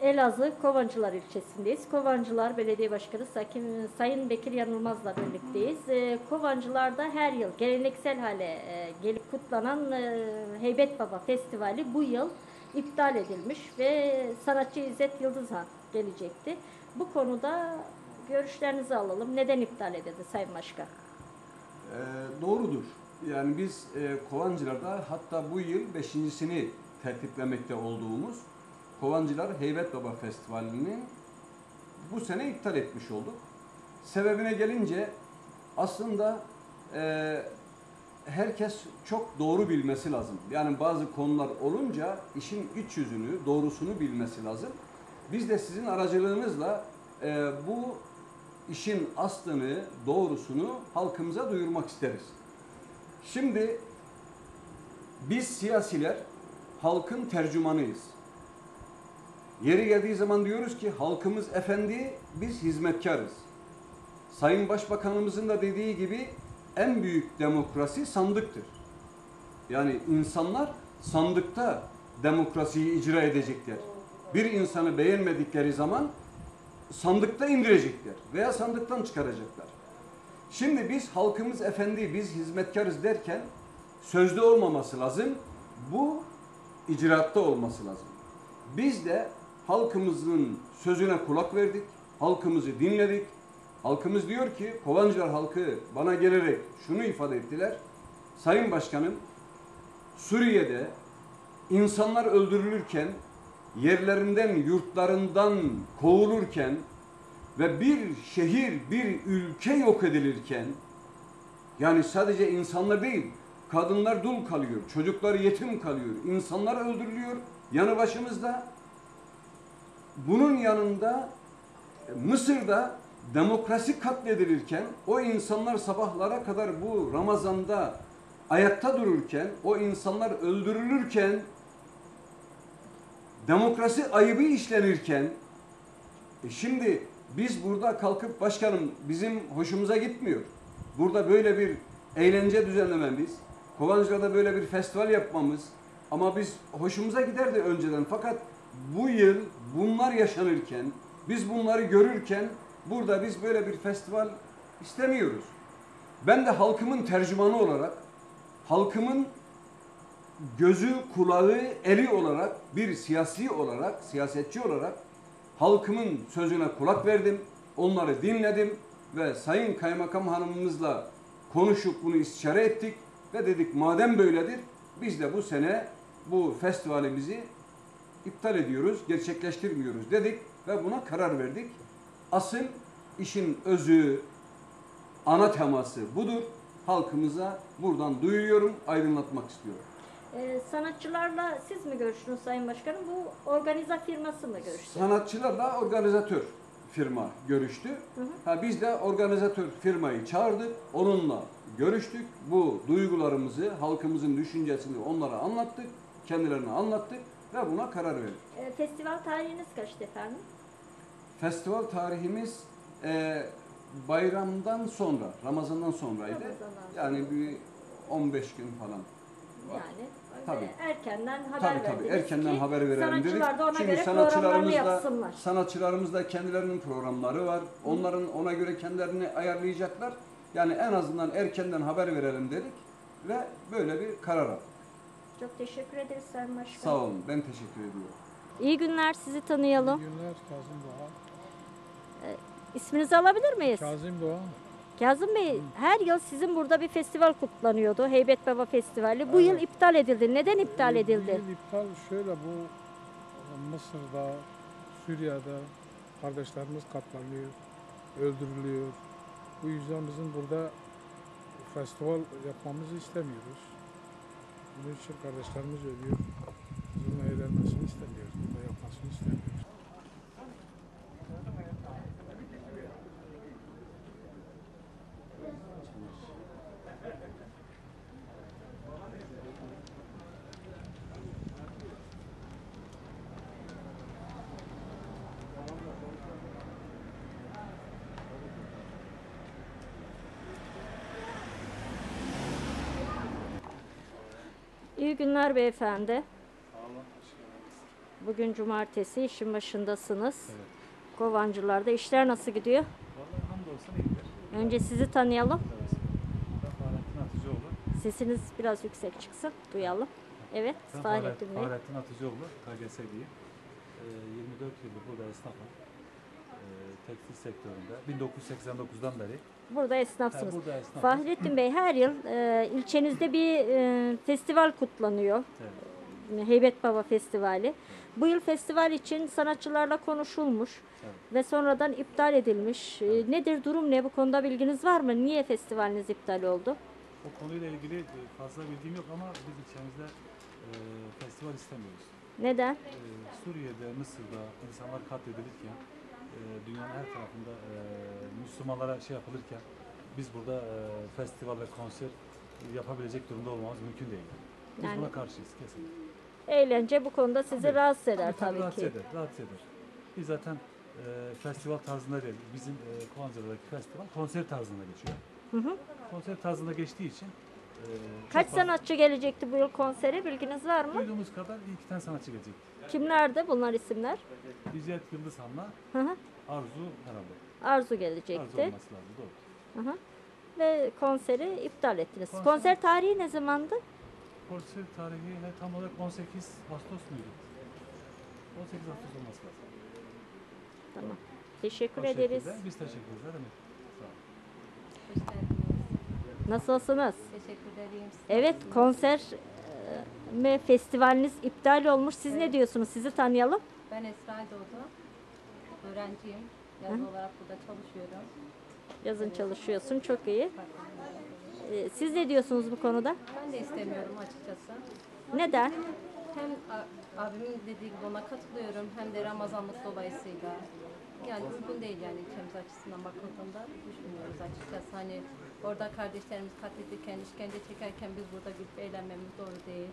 Elazığ Kovancılar ilçesindeyiz. Kovancılar Belediye Başkanı Sayın Bekir Yanılmaz'la birlikteyiz. Ee, Kovancılar'da her yıl geleneksel hale e, gelip kutlanan e, Heybet Baba Festivali bu yıl iptal edilmiş ve sanatçı İzzet Yıldızhan gelecekti. Bu konuda görüşlerinizi alalım. Neden iptal edildi Sayın Başkan? Ee, doğrudur. Yani biz e, Kovancılar'da hatta bu yıl beşincisini tertiplemekte olduğumuz Kovancılar Heybet Baba Festivali'ni bu sene iptal etmiş olduk. Sebebine gelince aslında e, herkes çok doğru bilmesi lazım. Yani bazı konular olunca işin iç yüzünü, doğrusunu bilmesi lazım. Biz de sizin aracılığınızla e, bu işin aslını, doğrusunu halkımıza duyurmak isteriz. Şimdi biz siyasiler halkın tercümanıyız. Yeri geldiği zaman diyoruz ki halkımız efendi, biz hizmetkarız. Sayın Başbakanımızın da dediği gibi en büyük demokrasi sandıktır. Yani insanlar sandıkta demokrasiyi icra edecekler. Bir insanı beğenmedikleri zaman sandıkta indirecekler veya sandıktan çıkaracaklar. Şimdi biz halkımız efendi, biz hizmetkarız derken sözde olmaması lazım. Bu icraatta olması lazım. Biz de halkımızın sözüne kulak verdik. Halkımızı dinledik. Halkımız diyor ki Kovancılar halkı bana gelerek şunu ifade ettiler. Sayın Başkanım Suriye'de insanlar öldürülürken yerlerinden, yurtlarından kovulurken ve bir şehir, bir ülke yok edilirken yani sadece insanlar değil, kadınlar dul kalıyor, çocuklar yetim kalıyor, insanlar öldürülüyor yanı başımızda. Bunun yanında e, Mısır'da demokrasi katledilirken o insanlar sabahlara kadar bu Ramazan'da ayakta dururken, o insanlar öldürülürken demokrasi ayıbı işlenirken e şimdi biz burada kalkıp başkanım bizim hoşumuza gitmiyor. Burada böyle bir eğlence düzenlememiz, Kovancı'da böyle bir festival yapmamız ama biz hoşumuza giderdi önceden fakat bu yıl bunlar yaşanırken biz bunları görürken burada biz böyle bir festival istemiyoruz. Ben de halkımın tercümanı olarak halkımın gözü, kulağı, eli olarak bir siyasi olarak, siyasetçi olarak halkımın sözüne kulak verdim. Onları dinledim ve Sayın Kaymakam Hanımımızla konuşup bunu istişare ettik ve dedik madem böyledir biz de bu sene bu festivalimizi iptal ediyoruz, gerçekleştirmiyoruz dedik ve buna karar verdik. Asıl işin özü, ana teması budur. Halkımıza buradan duyuruyorum, aydınlatmak istiyorum. Ee, sanatçılarla siz mi görüştünüz Sayın Başkanım? Bu organize firması mı görüştü? Sanatçılarla organizatör firma görüştü. Hı hı. Ha, biz de organizatör firmayı çağırdık, onunla görüştük. Bu duygularımızı, halkımızın düşüncesini onlara anlattık, kendilerine anlattık ve buna karar verdik. Ee, festival tarihiniz kaçtı efendim? Festival tarihimiz e, bayramdan sonra, Ramazan'dan sonraydı. Ramazan'dan Yani bir 15 gün falan. var. Yani Tabii. öyle erkenden haber Tabii tabii erkenden ki haber verelim dedik. ona Çünkü göre sanatçılarımız da, sanatçılarımız da kendilerinin programları var. Onların ona göre kendilerini ayarlayacaklar. Yani en azından erkenden haber verelim dedik ve böyle bir karar aldık. Çok teşekkür ederiz Sayın Başkan. Sağ olun. Ben teşekkür ediyorum. İyi günler sizi tanıyalım. İyi günler Kazım Doğa. İsminizi alabilir miyiz? Kazım Doğa. Kazım Bey her yıl sizin burada bir festival kutlanıyordu. Heybet Baba Festivali. Bu Evet. yıl iptal edildi. Neden iptal Bu edildi? yıl iptal şöyle bu Mısır'da, Suriye'de kardeşlerimiz katlanıyor, öldürülüyor. Bu yüzden bizim burada festival yapmamızı istemiyoruz. Bunun için kardeşlerimiz ölüyor. Bizim eğlenmesini istemiyoruz, burada yapmasını istemiyoruz. İyi günler beyefendi. Bugün cumartesi işin başındasınız. Evet. Kovancılarda işler nasıl gidiyor? Vallahi hamdolsun iyidir. Önce sizi tanıyalım. Evet. Ben Fahrettin Atıcıoğlu. Sesiniz biraz yüksek çıksın. Duyalım. Evet, Ben Fahrettin Bey. Fahrettin Atıcıoğlu, KGS'liyim. Ee, 24 yıldır burada esnafım. Ee, tekstil sektöründe. 1989'dan beri. Burada esnafsınız. burada esnafım. Fahrettin Bey her yıl e, ilçenizde bir e, festival kutlanıyor. Evet. Heybet Baba Festivali. Bu yıl festival için sanatçılarla konuşulmuş Evet. ve sonradan iptal edilmiş. E, Nedir durum ne? Bu konuda bilginiz var mı? Niye festivaliniz iptal oldu? O konuyla ilgili e, fazla bilgim yok ama biz ilçemizde e, festival istemiyoruz. Neden? Ee, Suriye'de, Mısır'da insanlar katledilirken, e, dünyanın her tarafında e, Müslümanlara şey yapılırken biz burada e, festival ve konser yapabilecek durumda olmamız mümkün değil. Biz Yani- buna karşıyız kesin. Eğlence bu konuda sizi Tabii. rahatsız eder Tabii, rahatsız ki. eder, rahatsız eder. Biz zaten e, festival tarzında değil, bizim e, Kovancılar'daki festival konser tarzında geçiyor. Hı hı. Konser tarzında geçtiği için e, çok Kaç sanatçı gelecekti bu yıl konsere bilginiz var mı? Duyduğumuz kadar iki tane sanatçı gelecek. Kimlerdi bunlar isimler? İzzet Yıldız Han'la Hı hı. Arzu herhalde. Arzu Arzu gelecekti. olması lazım, doğru. Hı hı. Ve konseri iptal ettiniz. Konser- Konser tarihi ne zamandı? Konser tarihi ne, tam olarak 18 Ağustos muydu? 18 Ağustos olması lazım. Tamam. Teşekkür O ederiz. şekilde Biz teşekkür ederiz. Ne demek? Sağ olun. Hoş geldiniz. Nasılsınız? Teşekkür ederim. Evet konser ve festivaliniz iptal olmuş. Siz ne diyorsunuz? Sizi tanıyalım. Ben Esra Doğdu. Öğrenciyim. Yaz olarak burada çalışıyorum. Yazın çalışıyorsun. Çok iyi. E, Siz ne diyorsunuz bu konuda? Ben de istemiyorum açıkçası. Neden? Hem abimin dediği gibi ona katılıyorum hem de Ramazanlık dolayısıyla. Yani uygun değil yani ülkemiz açısından bakıldığında düşünmüyoruz açıkçası. Hani orada kardeşlerimiz katledilirken, işkence çekerken biz burada gülüp eğlenmemiz doğru değil.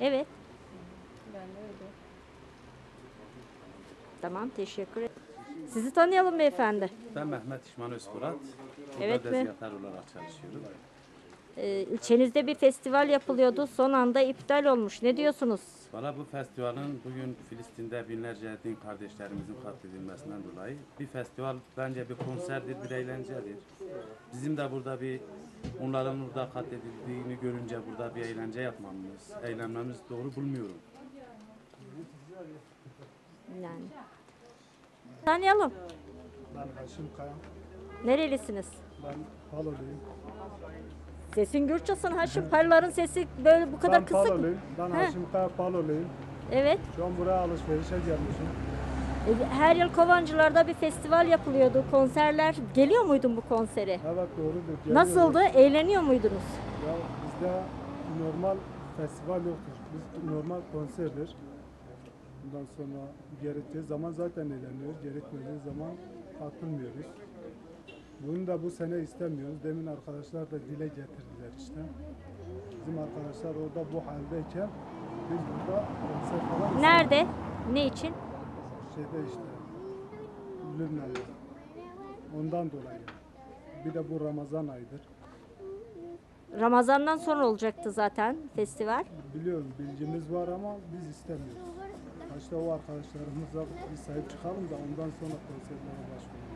Evet. Yani öyle. Tamam. Teşekkür ederim. Sizi tanıyalım beyefendi. Ben Mehmet İşman Özkurat. Burada Evet mi? olarak çalışıyorum. E, ilçenizde bir festival yapılıyordu. Son anda iptal olmuş. Ne diyorsunuz? Bana bu festivalin bugün Filistin'de binlerce din kardeşlerimizin katledilmesinden dolayı bir festival bence bir konserdir, bir eğlencedir. Bizim de burada bir onların burada katledildiğini görünce burada bir eğlence yapmamız, eğlenmemiz doğru bulmuyorum. Yani. Tanıyalım. Ben Haşim Kaya. Nerelisiniz? Ben Paloluyum. Sesin Gürçasın Haşim. Parların sesi böyle bu kadar ben kısık? Paloluyum. Ben He. Haşim Kaya Paloluyum. Evet. Şu an buraya alışverişe gelmişim. E, Her yıl Kovancılar'da bir festival yapılıyordu. Konserler. Geliyor muydun bu konsere? Evet doğrudur. geliyorum. Nasıldı? Eğleniyor muydunuz? Ya bizde normal festival yoktur. Biz normal konserdir. Bundan sonra gerektiği zaman zaten eğleniyoruz. Gerekmediği zaman katılmıyoruz. Bunu da bu sene istemiyoruz. Demin arkadaşlar da dile getirdiler işte. Bizim arkadaşlar orada bu haldeyken biz burada konser falan. Nerede? Ne için? şeyde işte Lübnan'da. Ondan dolayı. Bir de bu Ramazan ayıdır. Ramazan'dan sonra olacaktı zaten festival. Biliyorum bilgimiz var ama biz istemiyoruz. İşte o arkadaşlarımıza bir sahip çıkalım da ondan sonra konserlere başlayalım.